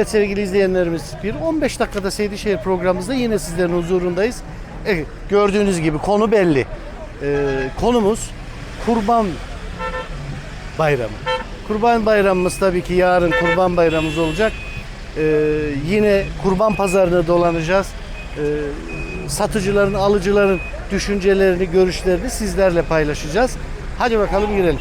Evet sevgili izleyenlerimiz bir 15 dakikada Seydişehir programımızda yine sizlerin huzurundayız. Evet, gördüğünüz gibi konu belli. Ee, konumuz Kurban Bayramı. Kurban Bayramımız tabii ki yarın Kurban Bayramımız olacak. Ee, yine Kurban Pazarına dolanacağız. Ee, satıcıların, alıcıların düşüncelerini, görüşlerini sizlerle paylaşacağız. Hadi bakalım girelim.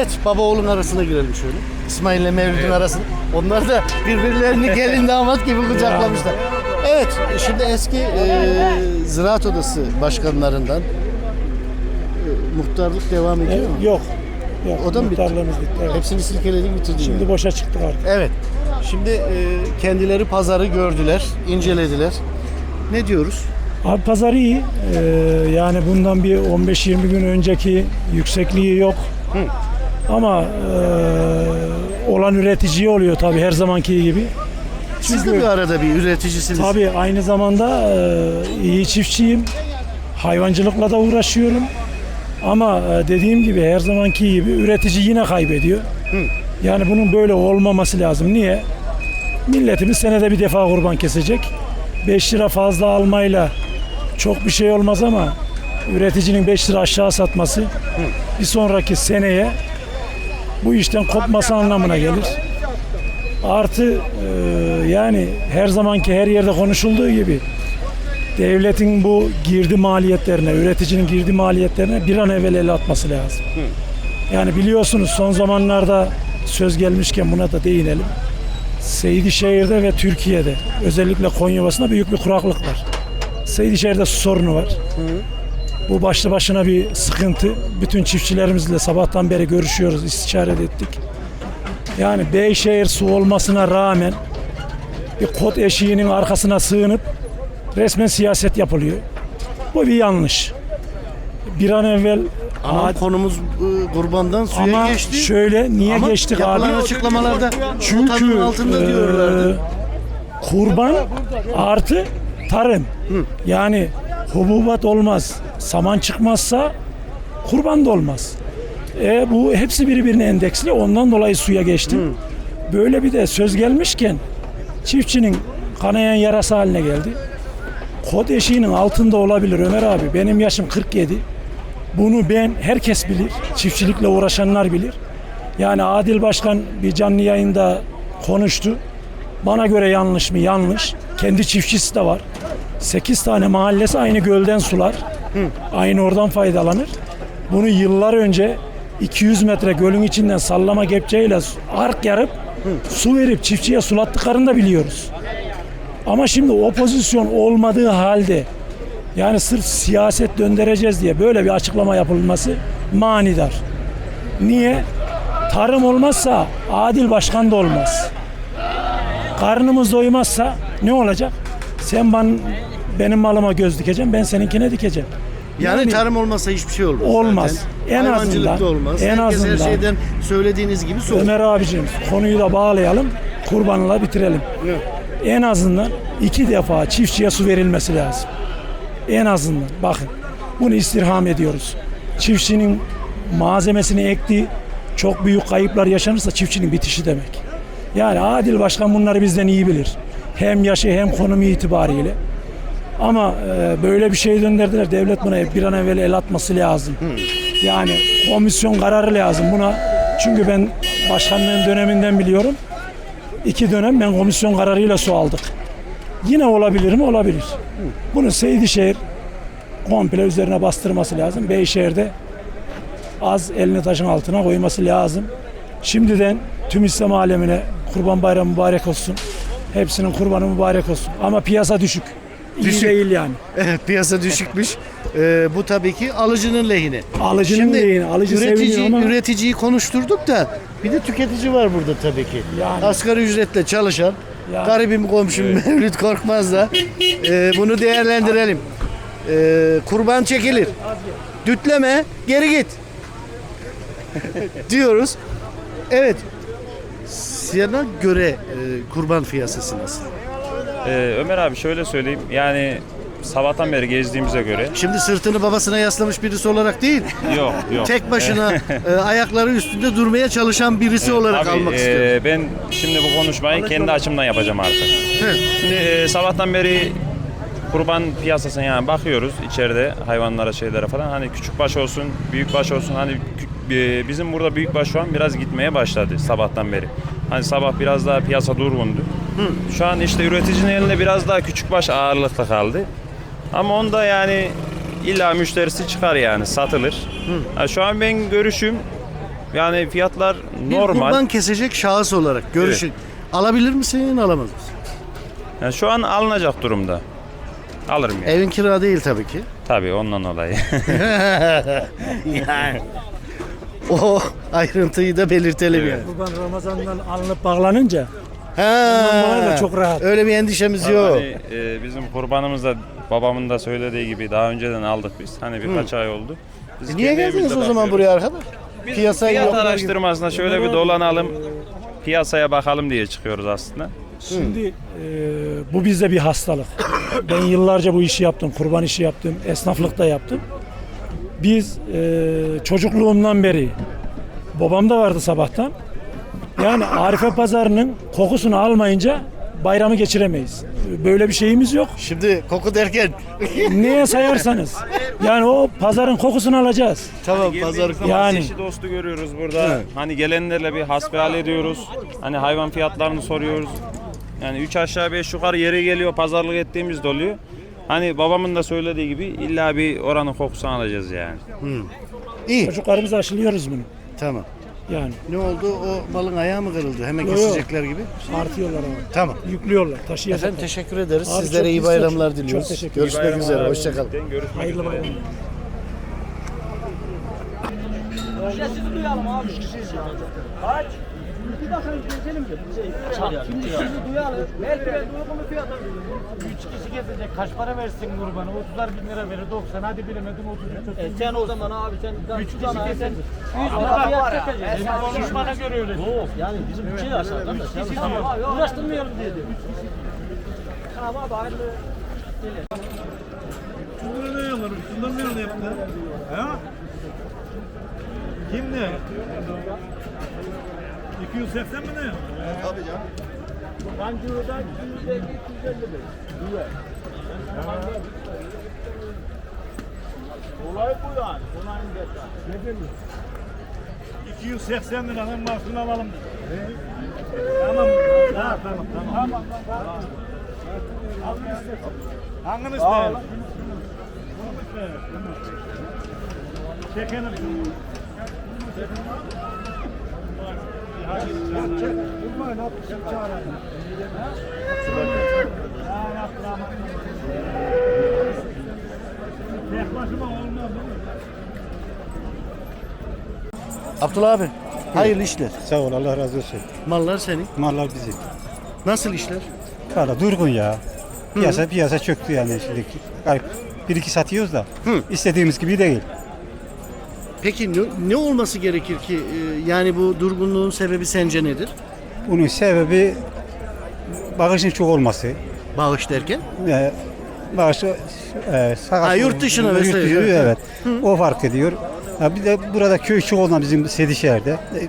Evet baba oğlun arasına girelim şöyle. İsmail ile Mevlüt'ün arasına. Onlar da birbirlerini gelin damat gibi kucaklamışlar. Evet şimdi eski e, Ziraat Odası başkanlarından e, muhtarlık devam ediyor mu? Yok. Yok. O da mı bitti? bitti. Evet. Hepsini silkeledik bitirdik. Şimdi boşa çıktık artık. Evet. Şimdi e, kendileri pazarı gördüler, incelediler. Ne diyoruz? Abi pazar iyi. Ee, yani bundan bir 15-20 gün önceki yüksekliği yok. Ama e, olan üreticiye oluyor tabii her zamanki gibi. Siz de bir arada bir üreticisiniz. Tabii aynı zamanda e, iyi çiftçiyim. Hayvancılıkla da uğraşıyorum. Ama e, dediğim gibi her zamanki gibi üretici yine kaybediyor. Yani bunun böyle olmaması lazım. Niye? Milletimiz senede bir defa kurban kesecek. 5 lira fazla almayla çok bir şey olmaz ama üreticinin 5 lira aşağı satması bir sonraki seneye bu işten kopması anlamına gelir. Artı e, yani her zamanki her yerde konuşulduğu gibi devletin bu girdi maliyetlerine, üreticinin girdi maliyetlerine bir an evvel el atması lazım. Yani biliyorsunuz son zamanlarda söz gelmişken buna da değinelim. Seydişehir'de ve Türkiye'de özellikle Konya'sında büyük bir kuraklık var. Seydişehir'de su sorunu var. Bu başlı başına bir sıkıntı. Bütün çiftçilerimizle sabahtan beri görüşüyoruz, istişare ettik. Yani Beyşehir su olmasına rağmen bir kod eşiğinin arkasına sığınıp resmen siyaset yapılıyor. Bu bir yanlış. Bir an evvel Ama konumuz e, kurbandan suya ama geçti. şöyle niye Ama geçtik abi? açıklamalarda Çünkü altında e, diyorlardı. kurban artı tarım. Yani hububat olmaz, saman çıkmazsa kurban da olmaz. E, bu hepsi birbirine endeksli. Ondan dolayı suya geçtim. Böyle bir de söz gelmişken çiftçinin kanayan yarası haline geldi. Kod eşiğinin altında olabilir Ömer abi. Benim yaşım 47. Bunu ben herkes bilir. Çiftçilikle uğraşanlar bilir. Yani Adil Başkan bir canlı yayında konuştu. Bana göre yanlış mı? Yanlış. Kendi çiftçisi de var. 8 tane mahallesi aynı gölden sular. Aynı oradan faydalanır. Bunu yıllar önce 200 metre gölün içinden sallama kepçeyle ark yarıp su verip çiftçiye sulattıklarını da biliyoruz. Ama şimdi o pozisyon olmadığı halde yani sırf siyaset döndüreceğiz diye böyle bir açıklama yapılması manidar. Niye? Tarım olmazsa adil başkan da olmaz. Karnımız doymazsa ne olacak? Sen ben, benim malıma göz dikeceksin, ben seninkine dikeceğim. Yani, tarım olmasa hiçbir şey olmaz. Olmaz. zaten. En Hayvancılık da azından- olmaz. en Herkes azından- her şeyden söylediğiniz gibi soğuk. Ömer abicim konuyu da bağlayalım, kurbanla bitirelim. Evet. En azından iki defa çiftçiye su verilmesi lazım. En azından bakın bunu istirham ediyoruz. Çiftçinin malzemesini ektiği çok büyük kayıplar yaşanırsa çiftçinin bitişi demek. Yani Adil Başkan bunları bizden iyi bilir. Hem yaşı hem konumu itibariyle. Ama e, böyle bir şey döndürdüler. Devlet buna bir an evvel el atması lazım. Yani komisyon kararı lazım buna. Çünkü ben başkanlığın döneminden biliyorum. İki dönem ben komisyon kararıyla su aldık. Yine olabilir mi? Olabilir. Bunu Seydişehir komple üzerine bastırması lazım. Beyşehir'de az elini taşın altına koyması lazım. Şimdiden tüm İslam alemine kurban bayramı mübarek olsun. Hepsinin kurbanı mübarek olsun. Ama piyasa düşük. Düşük. değil yani. Evet piyasa düşükmüş. Ee, bu tabii ki alıcının lehine. Alıcının Şimdi lehine, alıcı üretici, seviniyor ama- üreticiyi konuşturduk da bir de tüketici var burada tabii ki. Yani. Asgari ücretle çalışan Yani. garibim komşum Mevlüt Korkmaz da e, bunu değerlendirelim. E, kurban çekilir. Dütleme geri git. diyoruz. Evet. Sana göre e, kurban fiyatı nasıl? Ee, Ömer abi şöyle söyleyeyim yani sabahtan beri gezdiğimize göre Şimdi sırtını babasına yaslamış birisi olarak değil, yok yok. tek başına e, ayakları üstünde durmaya çalışan birisi olarak Tabii, almak e, istiyorum. ben şimdi bu konuşmayı kendi açımdan yapacağım artık. Evet. Şimdi e, sabahtan beri kurban piyasasına yani bakıyoruz içeride hayvanlara şeylere falan hani küçük baş olsun büyük baş olsun hani kü- e, bizim burada büyük baş şu an biraz gitmeye başladı sabahtan beri. Hani sabah biraz daha piyasa durgundu. Şu an işte üreticinin elinde biraz daha küçük baş ağırlıklı kaldı. Ama onda yani illa müşterisi çıkar yani satılır. Ha, şu an ben görüşüm yani fiyatlar Bir normal. kurban kesecek şahıs olarak görüşün. Alabilir misin, alamaz mısın? Yani şu an alınacak durumda. Alırım yani. Evin kira değil tabii ki. Tabii ondan dolayı. yani. O ayrıntıyı da belirtelim Evet. yani. Kurban Ramazan'dan alınıp bağlanınca Dolayı da çok rahat. Öyle bir endişemiz yok. hani, e, bizim kurbanımız da babamın da söylediği gibi daha önceden aldık biz. Hani birkaç ay oldu. Biz E niye kendi geldiniz evimizde o zaman bakıyoruz. buraya arkadaş? Biz Piyasayı fiyat yoklar gibi. araştırmasına şöyle bir dolanalım. Piyasaya bakalım diye çıkıyoruz aslında. Şimdi e, bu bizde bir hastalık. Ben yıllarca bu işi yaptım, kurban işi yaptım, esnaflık da yaptım. Biz e, çocukluğumdan beri, babam da vardı sabahtan. Yani Arife Pazarı'nın kokusunu almayınca bayramı geçiremeyiz. Böyle bir şeyimiz yok. Şimdi koku derken Neye sayarsanız. Yani o pazarın kokusunu alacağız. tamam Geldiğimiz pazar Yani. eşi dostu görüyoruz burada. Evet. Hani gelenlerle bir hasbihal ediyoruz. Hani hayvan fiyatlarını soruyoruz. Yani üç aşağı beş yukarı yere geliyor pazarlık ettiğimiz de oluyor. Hani babamın da söylediği gibi illa bir oranın kokusunu alacağız yani. iyi. Çocuklarımızı aşılıyoruz bunu. Tamam. Yani Ne oldu? O malın ayağı mı kırıldı? Hemen Yok, kesecekler gibi. artıyorlar ama. Tamam. Yüklüyorlar, taşıyacaklar. Efendim teşekkür ederiz. Abi Sizlere çok iyi biz bayramlar çok- diliyoruz. çok teşekkür Görüşmek üzere. Hoşçakalın. Hayırlı bayramlar. Sizi duyalım abi. Kaç? Bir dakika gezelim de. Şimdi duyalım. Belki ben uygun fiyat Üç kişi gezecek. Kaç para versin kurbanı? 30'ar bin lira verir. 90. Hadi bilemedim 33. E sen o zaman abi sen 3 kişi gezen 100 lira fiyat çekeceksin. Sen konuşmana göre öyle. Yok yani bizim bütçeyi aşağıdan da. Uğraştırmayalım diye diyor. Tamam abi hayırlı. Bunları ne yalan? Bunları ne yaptılar? Ha? Kim ne? 280 mi ne? Kancı'dan 250 250 lira. Olay bu yani. Olayın detayı. 280 liradan mahsulünü alalım. dedi. Tamam. Ha, tamam, tamam. Tamam. Hangini isteyin? Çekelim. Tek başıma olmaz değil mi? Abdullah abi. Hayırlı işler. Sağ ol Allah razı olsun. Mallar senin. Mallar bizim. Nasıl işler? Valla durgun ya. Piyasa piyasa çöktü yani şimdi. Garip. Bir iki satıyoruz da Hı. istediğimiz gibi değil. Peki ne, ne olması gerekir ki? e, Yani bu durgunluğun sebebi sence nedir? Bunun sebebi bağışın çok olması. Bağış derken? E, bağışı e, sakat Ha, yurt dışına yurt vesaire. dışı, Evet. evet. O fark ediyor. Ha, bir de burada köy çok olan bizim Sedişehir'de. E,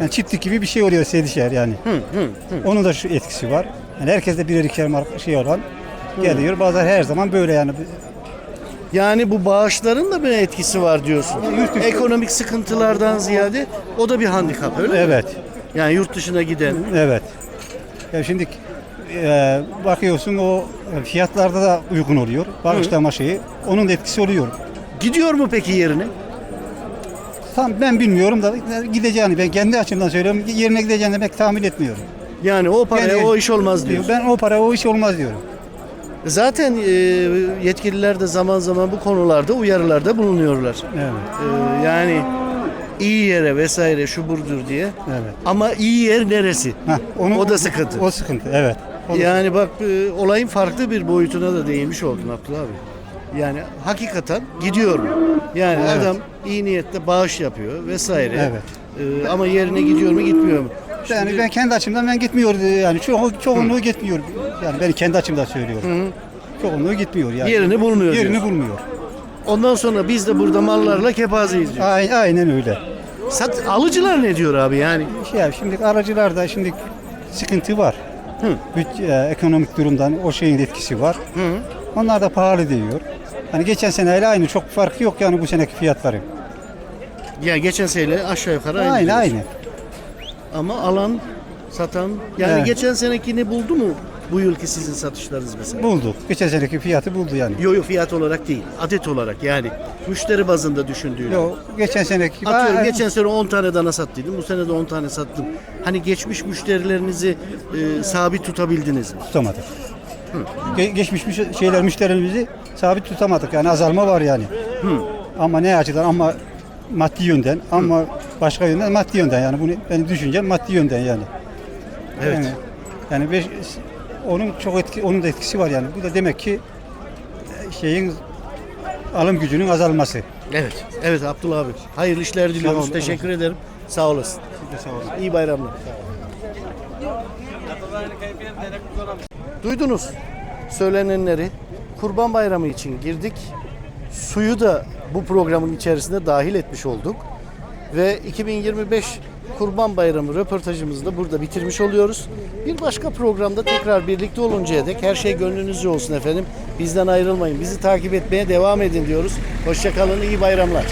Yani çiftlik gibi bir şey oluyor Sedişehir yani. Onun da şu etkisi var. Yani herkeste birer ikişer şey olan geliyor. Bazen her zaman böyle yani. Yani bu bağışların da bir etkisi var diyorsun. Ekonomik sıkıntılardan ziyade o da bir handikap öyle mi? Evet. Yani yurt dışına giden. Evet. Ya şimdi e, bakıyorsun o fiyatlarda da uygun oluyor. Bağışlama şeyi. Onun da etkisi oluyor. Gidiyor mu peki yerine? Tam ben bilmiyorum da gideceğini ben kendi açımdan söylüyorum. Yerine gideceğini pek tahmin etmiyorum. Yani o paraya Yani- o iş olmaz diyor. Ben o para o iş olmaz diyorum. Zaten e, yetkililer de zaman zaman bu konularda uyarılarda bulunuyorlar. Evet. E, yani iyi yere vesaire şu burdur diye. Evet. Ama iyi yer neresi? Heh, onu, O da sıkıntı. O sıkıntı evet. O da Yani bak e, olayın farklı bir boyutuna da değinmiş oldun Abdullah abi. Yani hakikaten gidiyor? Yani Evet. adam iyi niyetle bağış yapıyor vesaire. Evet. E, ama yerine gidiyor mu gitmiyor mu? Yani ben kendi açımdan ben gitmiyor yani çoğu çoğunluğu gitmiyor. Yani ben kendi açımdan söylüyorum. çoğunluğu gitmiyor yani. Yerini bulmuyor Yerini diyorsun. bulmuyor. Ondan sonra biz de burada mallarla kepazeyiz diyor. Aynen, aynen öyle. Sat, alıcılar ne diyor abi yani? Ya, şimdi aracılarda şimdi sıkıntı var. Büt- e, ekonomik durumdan o şeyin etkisi var. Onlar da pahalı diyor. Hani geçen seneyle aynı çok farkı yok yani bu seneki fiyatların. Ya geçen seneyle aşağı yukarı aynı. Aynı diyorsun. aynı. Ama alan, satan yani Evet. geçen senekini buldu mu bu yılki sizin satışlarınız mesela? Buldu. Geçen seneki fiyatı buldu yani. Yo yo fiyat olarak değil, adet olarak yani müşteri bazında düşündüğünü. Yo, geçen seneki Atıyorum Aa, geçen sene 10 tane dana sattıydım, bu sene de 10 tane sattım. Hani geçmiş müşterilerinizi e, sabit tutabildiniz mi? tutamadık. Ge- geçmiş şeyler müşterilerimizi sabit tutamadık yani azalma var yani. Ama ne açıdan ama maddi yönden ama başka yönden maddi yönden yani bunu benim düşüncem maddi yönden yani. Evet. Yani, yani beş- onun çok etki onun da etkisi var yani. Bu da demek ki e, şeyin alım gücünün azalması. Evet. Evet Abdullah abi. Hayırlı işler diliyoruz. olun, Teşekkür ederim. Sağ olasın. İyi bayramlar. Duydunuz söylenenleri. Kurban Bayramı için girdik. Suyu da bu programın içerisinde dahil etmiş olduk. Ve 2025 Kurban Bayramı röportajımızı da burada bitirmiş oluyoruz. Bir başka programda tekrar birlikte oluncaya dek her şey gönlünüzce olsun efendim. Bizden ayrılmayın. Bizi takip etmeye devam edin diyoruz. Hoşçakalın, iyi bayramlar.